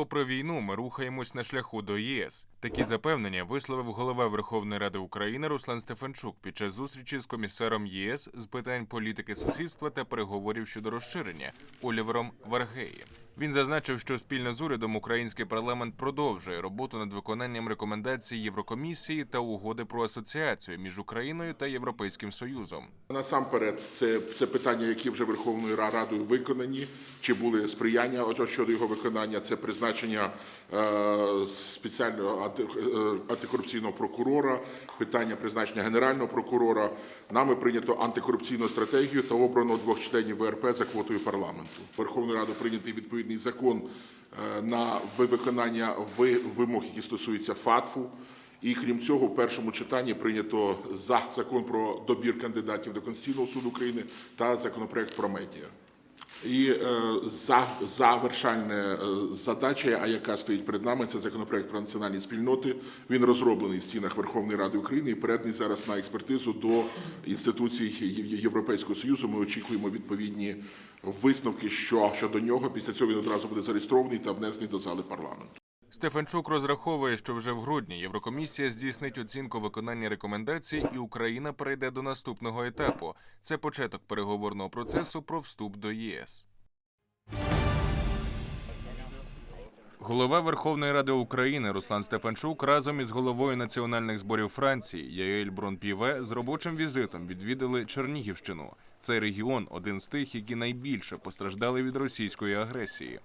Попри війну, ми рухаємось на шляху до ЄС. Такі запевнення висловив голова Верховної Ради України Руслан Стефанчук під час зустрічі з комісаром ЄС з питань політики сусідства та переговорів щодо розширення Олівером Варгеєм. Він зазначив, що спільно з урядом український парламент продовжує роботу над виконанням рекомендацій Єврокомісії та угоди про асоціацію між Україною та Європейським Союзом. Насамперед, це, це питання, які вже Верховною Радою виконані, чи були сприяння от щодо його виконання. Це призначення е, спеціального анти, е, антикорупційного прокурора, питання призначення генерального прокурора. Нами прийнято антикорупційну стратегію та обрано двох членів ВРП за квотою парламенту. Верховною Радою прийнятий відповідний закон е, на ви- виконання ви- вимог, які стосуються ФАТФу. І крім цього, в першому читанні прийнято за закон про добір кандидатів до Конституційного суду України та законопроект про медіа. І е, за завершальна е, задача, а яка стоїть перед нами, це законопроект про національні спільноти. Він розроблений в стінах Верховної Ради України і переданий зараз на експертизу до інституцій Європейського Союзу. Ми очікуємо відповідні висновки, що щодо нього. Після цього він одразу буде зареєстрований та внесений до зали парламенту. Стефанчук розраховує, що вже в грудні Єврокомісія здійснить оцінку виконання рекомендацій, і Україна перейде до наступного етапу. Це початок переговорного процесу про вступ до ЄС. Голова Верховної Ради України Руслан Стефанчук разом із головою національних зборів Франції Яель Бронпіве з робочим візитом відвідали Чернігівщину. Цей регіон один з тих, які найбільше постраждали від російської агресії.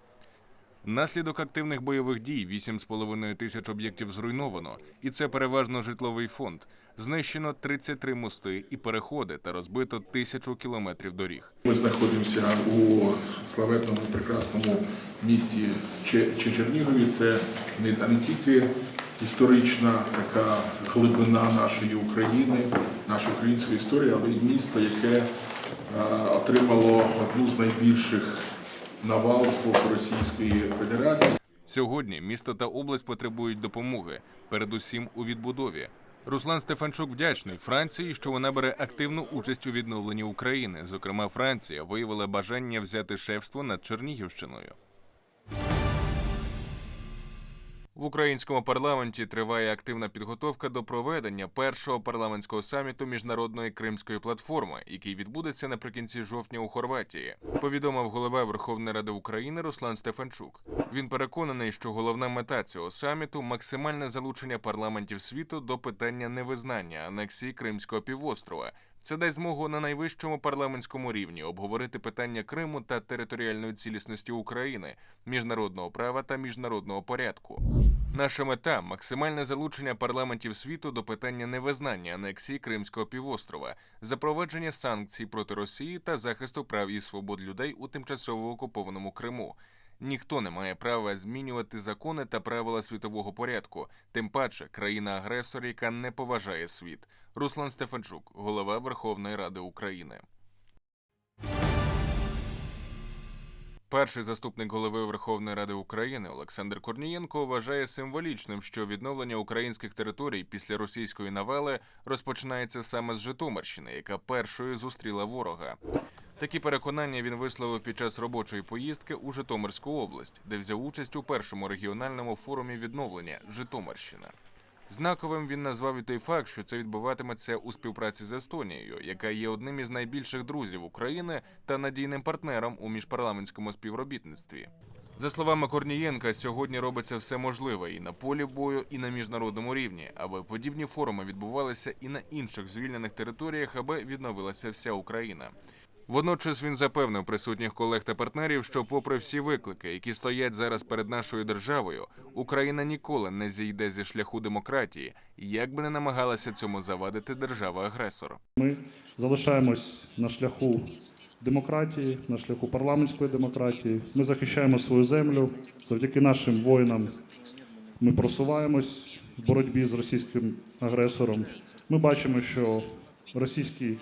Внаслідок активних бойових дій 8,5 тисяч об'єктів зруйновано, і це переважно житловий фонд. Знищено 33 мости і переходи та розбито тисячу кілометрів доріг. Ми знаходимося у славетному прекрасному місті Че- Че- Чернігові. Це не, не тільки історична така глибина нашої України, нашої української історії, але й місто, яке е, отримало одну з найбільших навал з Російської Федерації. Сьогодні місто та область потребують допомоги, передусім у відбудові. Руслан Стефанчук вдячний Франції, що вона бере активну участь у відновленні України. Зокрема, Франція виявила бажання взяти шефство над Чернігівщиною. В українському парламенті триває активна підготовка до проведення першого парламентського саміту міжнародної кримської платформи, який відбудеться наприкінці жовтня у Хорватії. Повідомив голова Верховної Ради України Руслан Стефанчук. Він переконаний, що головна мета цього саміту максимальне залучення парламентів світу до питання невизнання анексії Кримського півострова. Це дасть змогу на найвищому парламентському рівні обговорити питання Криму та територіальної цілісності України, міжнародного права та міжнародного порядку. Наша мета максимальне залучення парламентів світу до питання невизнання анексії Кримського півострова, запровадження санкцій проти Росії та захисту прав і свобод людей у тимчасово окупованому Криму. Ніхто не має права змінювати закони та правила світового порядку, тим паче країна-агресор, яка не поважає світ. Руслан Стефанчук, голова Верховної Ради України. Перший заступник голови Верховної Ради України Олександр Корнієнко вважає символічним, що відновлення українських територій після російської навали розпочинається саме з Житомирщини, яка першою зустріла ворога. Такі переконання він висловив під час робочої поїздки у Житомирську область, де взяв участь у першому регіональному форумі відновлення Житомирщина. Знаковим він назвав і той факт, що це відбуватиметься у співпраці з Естонією, яка є одним із найбільших друзів України та надійним партнером у міжпарламентському співробітництві. За словами Корнієнка, сьогодні робиться все можливе і на полі бою, і на міжнародному рівні, аби подібні форуми відбувалися і на інших звільнених територіях, аби відновилася вся Україна. Водночас він запевнив присутніх колег та партнерів, що, попри всі виклики, які стоять зараз перед нашою державою, Україна ніколи не зійде зі шляху демократії, як би не намагалася цьому завадити держава-агресор. Ми залишаємось на шляху демократії, на шляху парламентської демократії. Ми захищаємо свою землю. Завдяки нашим воїнам ми просуваємось в боротьбі з російським агресором. Ми бачимо, що російський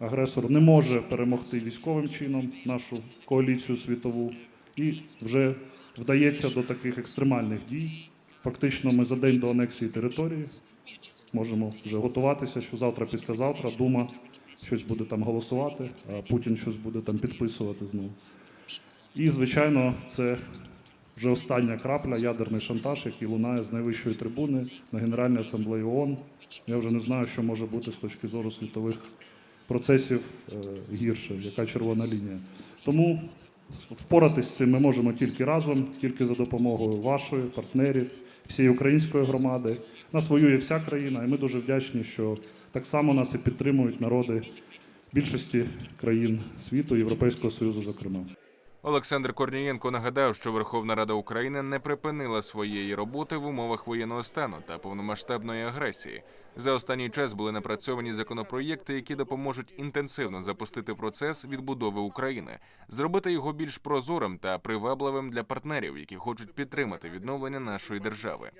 агресор не може перемогти військовим чином нашу коаліцію світову і вже вдається до таких екстремальних дій. Фактично, ми за день до анексії території можемо вже готуватися, що завтра, післязавтра Дума щось буде там голосувати, а Путін щось буде там підписувати знову. І, звичайно, це вже остання крапля, ядерний шантаж, який лунає з найвищої трибуни на Генеральній асамблеї ООН. Я вже не знаю, що може бути з точки зору світових процесів е, гірше, яка червона лінія. Тому впоратись з цим ми можемо тільки разом, тільки за допомогою вашої, партнерів, всієї української громади. Нас воює вся країна, і ми дуже вдячні, що так само нас і підтримують народи більшості країн світу, Європейського Союзу, зокрема. Олександр Корнієнко нагадав, що Верховна Рада України не припинила своєї роботи в умовах воєнного стану та повномасштабної агресії. За останній час були напрацьовані законопроєкти, які допоможуть інтенсивно запустити процес відбудови України, зробити його більш прозорим та привабливим для партнерів, які хочуть підтримати відновлення нашої держави.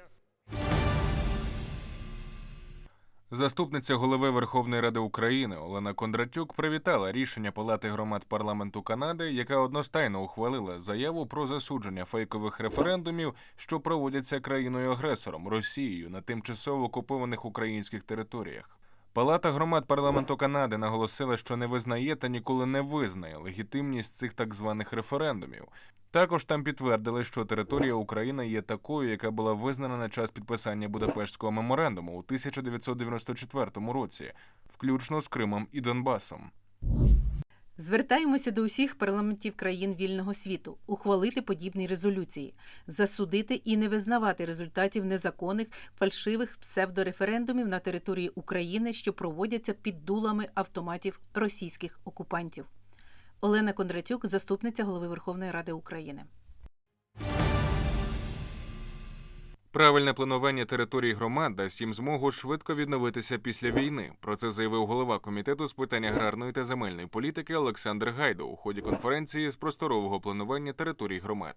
Заступниця голови Верховної Ради України Олена Кондратюк привітала рішення Палати громад парламенту Канади, яка одностайно ухвалила заяву про засудження фейкових референдумів, що проводяться країною-агресором Росією на тимчасово окупованих українських територіях. Палата громад парламенту Канади наголосила, що не визнає та ніколи не визнає легітимність цих так званих референдумів. Також там підтвердили, що територія України є такою, яка була визнана на час підписання Будапештського меморандуму у 1994 році, включно з Кримом і Донбасом. Звертаємося до усіх парламентів країн вільного світу ухвалити подібні резолюції, засудити і не визнавати результатів незаконних фальшивих псевдореферендумів на території України, що проводяться під дулами автоматів російських окупантів. Олена Кондратюк, заступниця голови Верховної Ради України. Правильне планування територій громад дасть їм змогу швидко відновитися після війни. Про це заявив голова комітету з питань аграрної та земельної політики Олександр Гайдо у ході конференції з просторового планування територій громад.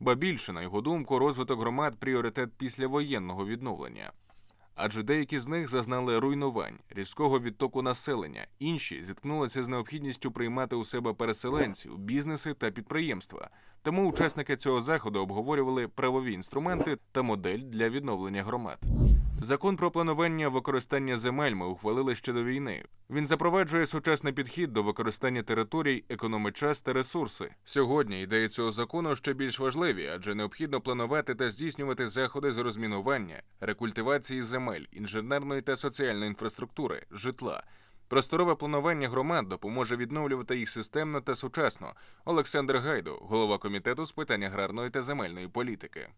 Ба більше, на його думку, розвиток громад пріоритет післявоєнного відновлення. Адже деякі з них зазнали руйнувань, різкого відтоку населення, інші зіткнулися з необхідністю приймати у себе переселенців, бізнеси та підприємства. Тому учасники цього заходу обговорювали правові інструменти та модель для відновлення громад. Закон про планування використання земель ми ухвалили ще до війни. Він запроваджує сучасний підхід до використання територій, економить час та ресурси. Сьогодні ідеї цього закону ще більш важливі, адже необхідно планувати та здійснювати заходи з розмінування, рекультивації земель, інженерної та соціальної інфраструктури, житла. Просторове планування громад допоможе відновлювати їх системно та сучасно. Олександр Гайдо, голова комітету з питань аграрної та земельної політики.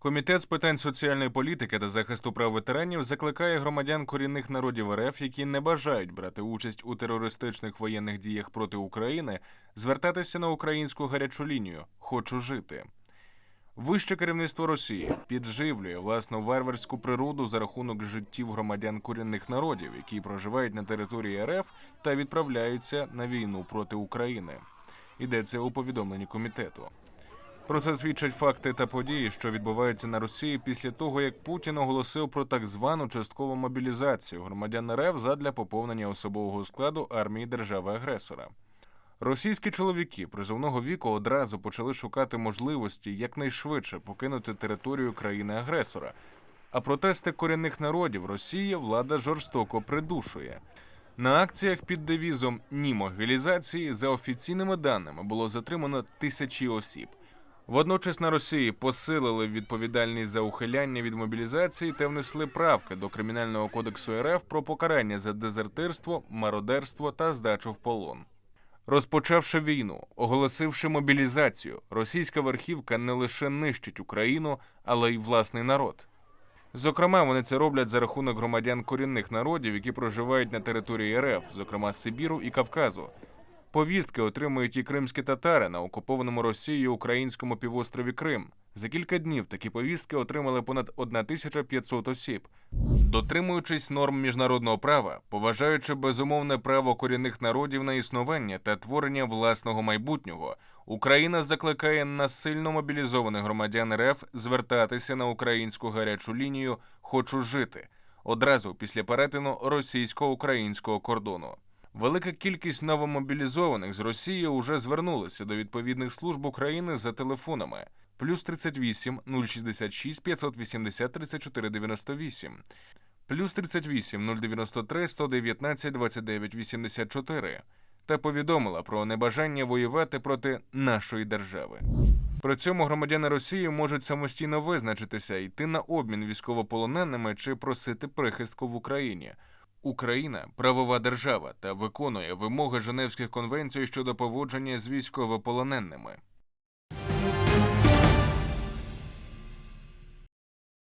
Комітет з питань соціальної політики та захисту прав ветеранів закликає громадян корінних народів РФ, які не бажають брати участь у терористичних воєнних діях проти України, звертатися на українську гарячу лінію Хочу жити. Вище керівництво Росії підживлює власну варварську природу за рахунок життів громадян корінних народів, які проживають на території РФ та відправляються на війну проти України. Йдеться у повідомленні комітету. Про це свідчать факти та події, що відбуваються на Росії після того, як Путін оголосив про так звану часткову мобілізацію громадян РФ задля поповнення особового складу армії держави-агресора. Російські чоловіки призовного віку одразу почали шукати можливості якнайшвидше покинути територію країни-агресора. А протести корінних народів Росії влада жорстоко придушує. На акціях під девізом Ні могилізації за офіційними даними було затримано тисячі осіб. Водночас на Росії посилили відповідальність за ухиляння від мобілізації та внесли правки до кримінального кодексу РФ про покарання за дезертирство, мародерство та здачу в полон. Розпочавши війну, оголосивши мобілізацію, російська верхівка не лише нищить Україну, але й власний народ. Зокрема, вони це роблять за рахунок громадян корінних народів, які проживають на території РФ, зокрема Сибіру і Кавказу. Повістки отримують і кримські татари на окупованому Росією українському півострові Крим. За кілька днів такі повістки отримали понад 1500 осіб. Дотримуючись норм міжнародного права, поважаючи безумовне право корінних народів на існування та творення власного майбутнього, Україна закликає насильно мобілізованих громадян РФ звертатися на українську гарячу лінію Хочу жити одразу після перетину російсько-українського кордону. Велика кількість новомобілізованих з Росії уже звернулися до відповідних служб України за телефонами плюс 38 066 580 34 98, плюс 38 093 119 29 84, та повідомила про небажання воювати проти нашої держави. При цьому громадяни Росії можуть самостійно визначитися, йти на обмін військовополоненими чи просити прихистку в Україні. Україна правова держава та виконує вимоги Женевських конвенцій щодо поводження з військовополоненими.